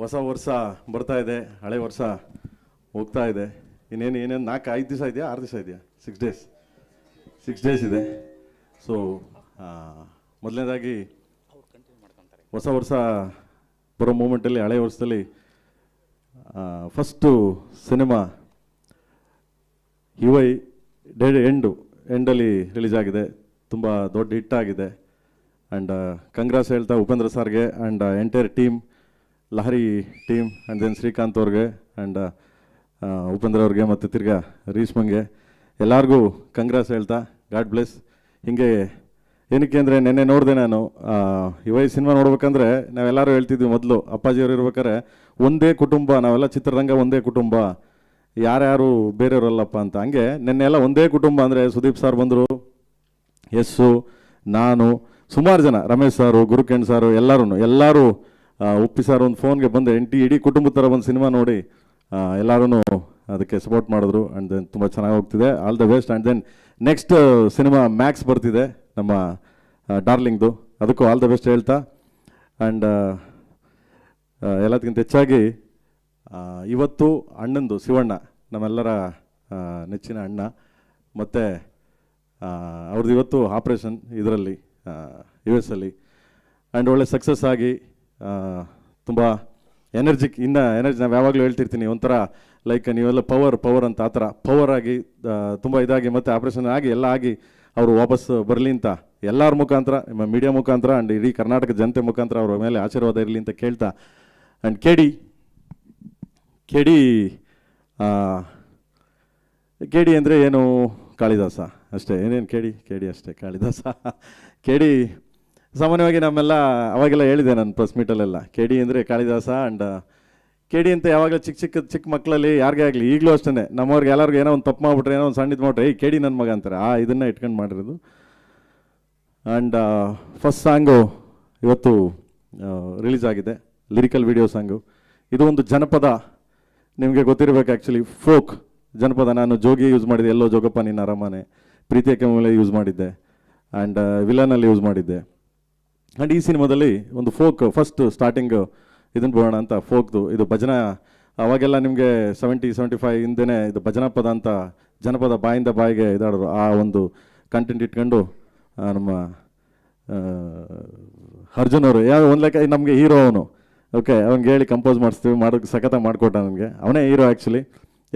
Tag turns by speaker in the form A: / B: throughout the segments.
A: ಹೊಸ ವರ್ಷ ಬರ್ತಾ ಇದೆ, ಹಳೆ ವರ್ಷ ಹೋಗ್ತಾ ಇದೆ. ಇನ್ನೇನು ಏನೇನು ನಾಲ್ಕು, ಐದು ದಿವಸ ಇದೆಯಾ, ಆರು ದಿವಸ ಇದೆಯಾ? ಸಿಕ್ಸ್ ಡೇಸ್ ಸಿಕ್ಸ್ ಡೇಸ್ ಇದೆ. ಸೊ ಮೊದಲನೇದಾಗಿ ಹೊಸ ವರ್ಷ ಬರೋ ಮೂಮೆಂಟಲ್ಲಿ ಹಳೆ ವರ್ಷದಲ್ಲಿ first cinema UI day end ಎಂಡಲ್ಲಿ ರಿಲೀಸ್ ಆಗಿದೆ. ತುಂಬ ದೊಡ್ಡ ಹಿಟ್ಟಾಗಿದೆ ಆ್ಯಂಡ್ ಕಂಗ್ರಾಸ್ ಹೇಳ್ತಾ ಉಪೇಂದ್ರ ಸರ್ಗೆ and entire team Lahari team and then Srikanth ಅವ್ರಿಗೆ ಆ್ಯಂಡ್ ಉಪೇಂದ್ರ ಅವ್ರಿಗೆ ಮತ್ತು ತಿರ್ಗಾ ರೀಶ್ಮಂಗೆ ಎಲ್ಲರಿಗೂ ಕಂಗ್ರಾಸ್ ಹೇಳ್ತಾ, ಗಾಡ್ ಬ್ಲೆಸ್. ಹೀಗೆ ಏನಕ್ಕೆ ಅಂದರೆ ನೆನ್ನೆ ನೋಡಿದೆ ನಾನು ಐ ಸಿನಿಮಾ ನೋಡ್ಬೇಕಂದ್ರೆ ನಾವೆಲ್ಲರೂ ಹೇಳ್ತಿದ್ವಿ ಮೊದಲು, ಅಪ್ಪಾಜಿಯವರು ಇರ್ಬೇಕಾದ್ರೆ ಒಂದೇ ಕುಟುಂಬ, ನಾವೆಲ್ಲ ಚಿತ್ರರಂಗ ಒಂದೇ ಕುಟುಂಬ, ಯಾರ್ಯಾರು ಬೇರೆಯವರಲ್ಲಪ್ಪ ಅಂತ. ಹಂಗೆ ನಿನ್ನೆ ಎಲ್ಲ ಒಂದೇ ಕುಟುಂಬ ಅಂದರೆ ಸುದೀಪ್ ಸರ್ ಬಂದರು, ಎಸ್ಸು, ನಾನು, ಸುಮಾರು ಜನ, ರಮೇಶ್ ಸಾರು ಗುರುಕೇಣ್ ಸಾರು ಎಲ್ಲರೂ ಎಲ್ಲರೂ ಉಪ್ಪಿ ಸರ್ ಒಂದು ಫೋನ್ಗೆ ಬಂದು ಎಂಟಿ ಇಡೀ ಕುಟುಂಬದ ಥರ ಒಂದು ಸಿನಿಮಾ ನೋಡಿ ಎಲ್ಲರೂ ಅದಕ್ಕೆ ಸಪೋರ್ಟ್ ಮಾಡಿದ್ರು ಆ್ಯಂಡ್ ದೆನ್ ತುಂಬ ಚೆನ್ನಾಗಿ ಹೋಗ್ತಿದೆ. All the best and then next cinema Max ಬರ್ತಿದೆ, ನಮ್ಮ ಡಾರ್ಲಿಂಗ್ದು. ಅದಕ್ಕೂ ಆಲ್ ದ ಬೆಸ್ಟ್ ಹೇಳ್ತಾ. ಆ್ಯಂಡ್ ಎಲ್ಲದಕ್ಕಿಂತ ಹೆಚ್ಚಾಗಿ ಇವತ್ತು ಅಣ್ಣಂದು, ಶಿವಣ್ಣ, ನಮ್ಮೆಲ್ಲರ ನೆಚ್ಚಿನ ಅಣ್ಣ. ಮತ್ತು ಅವ್ರದ್ದು ಇವತ್ತು ಆಪ್ರೇಷನ್ ಇದರಲ್ಲಿ ಯು ಎಸ್ ಅಲ್ಲಿ. ಆ್ಯಂಡ್ ಒಳ್ಳೆ ಸಕ್ಸಸ್ ಆಗಿ ತುಂಬ ಎನರ್ಜಿಕ್ ಇನ್ನು ಎನರ್ಜಿ ನಾವು ಯಾವಾಗಲೂ ಹೇಳ್ತಿರ್ತೀನಿ, ಒಂಥರ ಲೈಕ್ ನೀವೆಲ್ಲ ಪವರ್ ಪವರ್ ಅಂತ, ಆ ಥರ. ಪವರ್ ಆಗಿ ತುಂಬ ಇದಾಗಿ ಮತ್ತು ಆಪ್ರೇಷನ್ ಆಗಿ, ಎಲ್ಲ ಆಗಿ ಅವರು ವಾಪಸ್ ಬರಲಿ ಅಂತ ಎಲ್ಲರ ಮುಖಾಂತರ, ನಿಮ್ಮ ಮೀಡಿಯಾ ಮುಖಾಂತರ ಆ್ಯಂಡ್ ಇಡೀ ಕರ್ನಾಟಕ ಜನತೆ ಮುಖಾಂತರ ಅವರ ಮೇಲೆ ಆಶೀರ್ವಾದ ಇರಲಿ ಅಂತ ಕೇಳ್ತಾ. ಆ್ಯಂಡ್ ಕೆಡಿ ಕೆಡಿ ಕೆಡಿ ಅಂದರೆ ಏನು? ಕಾಳಿದಾಸ. ಅಷ್ಟೇ. ಏನೇನು ಕೇಳಿ ಕೇಳಿ ಅಷ್ಟೇ, ಕಾಳಿದಾಸ. ಕೇಳಿ ಸಾಮಾನ್ಯವಾಗಿ ನಮ್ಮೆಲ್ಲ ಅವಾಗೆಲ್ಲ ಹೇಳಿದೆ ನಾನು ಪ್ರೆಸ್ ಮೀಟಲ್ಲೆಲ್ಲ ಕೆಡಿ ಅಂದರೆ ಕಾಳಿದಾಸ ಆ್ಯಂಡ್ ಕೆಡಿ ಅಂತ ಯಾವಾಗಲೂ ಚಿಕ್ಕ ಚಿಕ್ಕ ಚಿಕ್ಕ ಮಕ್ಕಳಲ್ಲಿ ಯಾರಿಗೇ ಆಗಲಿ, ಈಗಲೂ ಅಷ್ಟೇ ನಮ್ಮವ್ರಿಗೆ ಎಲ್ಲರಿಗೂ ಏನೋ ಒಂದು ತಪ್ಪು ಮಾಡಿಬಿಟ್ರೆ, ಏನೋ ಒಂದು ಸಣ್ಣದು ಮಾಡ್ರೆ ಏಯ್ ಕೆಡಿ ನನ್ನ ಮಗ ಅಂತಾರೆ. ಆ ಇದನ್ನು ಇಟ್ಕೊಂಡು ಮಾಡಿರೋದು. ಆ್ಯಂಡ್ ಫಸ್ಟ್ ಸಾಂಗು ಇವತ್ತು ರಿಲೀಸ್ ಆಗಿದೆ. ಲಿರಿಕಲ್ ವಿಡಿಯೋ ಸಾಂಗು ಇದು ಒಂದು ಜನಪದ. ನಿಮಗೆ ಗೊತ್ತಿರಬೇಕು ಆ್ಯಕ್ಚುಲಿ ಫೋಕ್ ಜನಪದ. ನಾನು ಜೋಗಿ ಯೂಸ್ ಮಾಡಿದ್ದೆ. ಎಲ್ಲೋ ಜೋಗಪ್ಪ ನಿನ್ನ ಅರಮನೆ. ಪ್ರೀತಿಯ ಕೆಮ್ಮಲೆ ಯೂಸ್ ಮಾಡಿದ್ದೆ. ಆ್ಯಂಡ್ ವಿಲನಲ್ಲಿ ಯೂಸ್ ಮಾಡಿದ್ದೆ. ಆ್ಯಂಡ್ ಈ ಸಿನಿಮಾದಲ್ಲಿ ಒಂದು ಫೋಕ್ ಫಸ್ಟ್ ಸ್ಟಾರ್ಟಿಂಗ್ ಇದನ್ನು ಬರೋಣ ಅಂತ, ಫೋಕ್ದು, ಇದು ಭಜನಾ. ಅವಾಗೆಲ್ಲ ನಿಮಗೆ ಸೆವೆಂಟಿ ಸೆವೆಂಟಿ ಫೈವ್ ಹಿಂದೆ ಇದು ಭಜನಾ ಪದ ಅಂತ ಜನಪದ ಬಾಯಿಂದ ಬಾಯಿಗೆ ಇದಾಡೋರು. ಆ ಒಂದು ಕಂಟೆಂಟ್ ಇಟ್ಕೊಂಡು ನಮ್ಮ ಅರ್ಜುನ್ ಅವರು. ಯಾವ ಒಂದು ಲೆಕ್ಕ, ನಮಗೆ ಹೀರೋ ಅವನು. ಓಕೆ ಅವ್ನಿಗೆ ಹೇಳಿ ಕಂಪೋಸ್ ಮಾಡಿಸ್ತೀವಿ ಮಾಡೋಕ್ಕೆ ಸಖತ್ತಾಗಿ ಮಾಡಿಕೊಟ್ಟ ನನಗೆ ಅವನೇ ಹೀರೋ ಆ್ಯಕ್ಚುಲಿ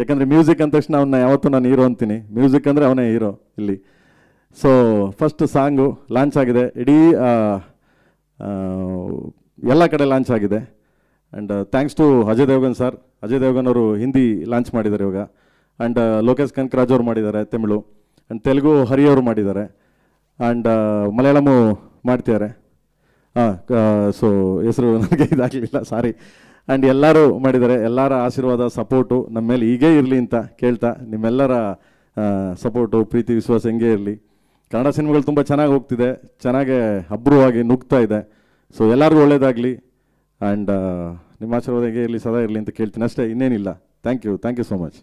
A: ಯಾಕಂದರೆ ಮ್ಯೂಸಿಕ್ ಅಂದ ತಕ್ಷಣ ಅವನ್ನ ಯಾವತ್ತೂ ನಾನು ಹೀರೋ ಅಂತೀನಿ. ಮ್ಯೂಸಿಕ್ ಅಂದರೆ ಅವನೇ ಹೀರೋ ಇಲ್ಲಿ. ಸೊ ಫಸ್ಟ್ ಸಾಂಗು ಲಾಂಚ್ ಆಗಿದೆ. ಇಡೀ ಎಲ್ಲ ಕಡೆ ಲಾಂಚ್ ಆಗಿದೆ. And thanks to Ajay Devgan sir Ajay Devgan ಅವರು ಹಿಂದಿ ಲಾಂಚ್ ಮಾಡಿದ್ದಾರೆ ಇವಾಗ. ಆ್ಯಂಡ್ ಲೋಕೇಶ್ ಕನಕರಾಜ್ ಅವರು ಮಾಡಿದ್ದಾರೆ ತಮಿಳು. ಆ್ಯಂಡ್ ತೆಲುಗು ಹರಿ ಅವರು ಮಾಡಿದ್ದಾರೆ. ಆ್ಯಂಡ್ ಮಲಯಾಳಮು ಮಾಡ್ತಿದ್ದಾರೆ. ಹಾಂ ಸೊ ಹೆಸರು ನನಗೆ ಇದಾಗಲಿಲ್ಲ ಸಾರಿ ಆ್ಯಂಡ್ ಎಲ್ಲರೂ ಮಾಡಿದ್ದಾರೆ. ಎಲ್ಲರ ಆಶೀರ್ವಾದ ಸಪೋರ್ಟು ನಮ್ಮ ಮೇಲೆ ಹೀಗೇ ಇರಲಿ ಅಂತ ಕೇಳ್ತಾ, ನಿಮ್ಮೆಲ್ಲರ ಸಪೋರ್ಟು ಪ್ರೀತಿ, ವಿಶ್ವಾಸ ಹೆಂಗೆ ಇರಲಿ. ಕನ್ನಡ ಸಿನಿಮಾಗಳು ತುಂಬ ಚೆನ್ನಾಗಿ ಹೋಗ್ತಿದೆ, ಚೆನ್ನಾಗೆ ಅಬ್ರುವಾಗಿ ನುಗ್ತಾ ಇದೆ. ಸೊ ಎಲ್ಲರಿಗೂ ಒಳ್ಳೇದಾಗಲಿ ಆ್ಯಂಡ್ ನಿಮ್ಮ ಆಶೀರ್ವಾದ ಇಲ್ಲಿ ಸದಾ ಇರಲಿ ಅಂತ ಕೇಳ್ತೀನಿ. ಅಷ್ಟೇ, ಇನ್ನೇನಿಲ್ಲ. Thank you thank you so much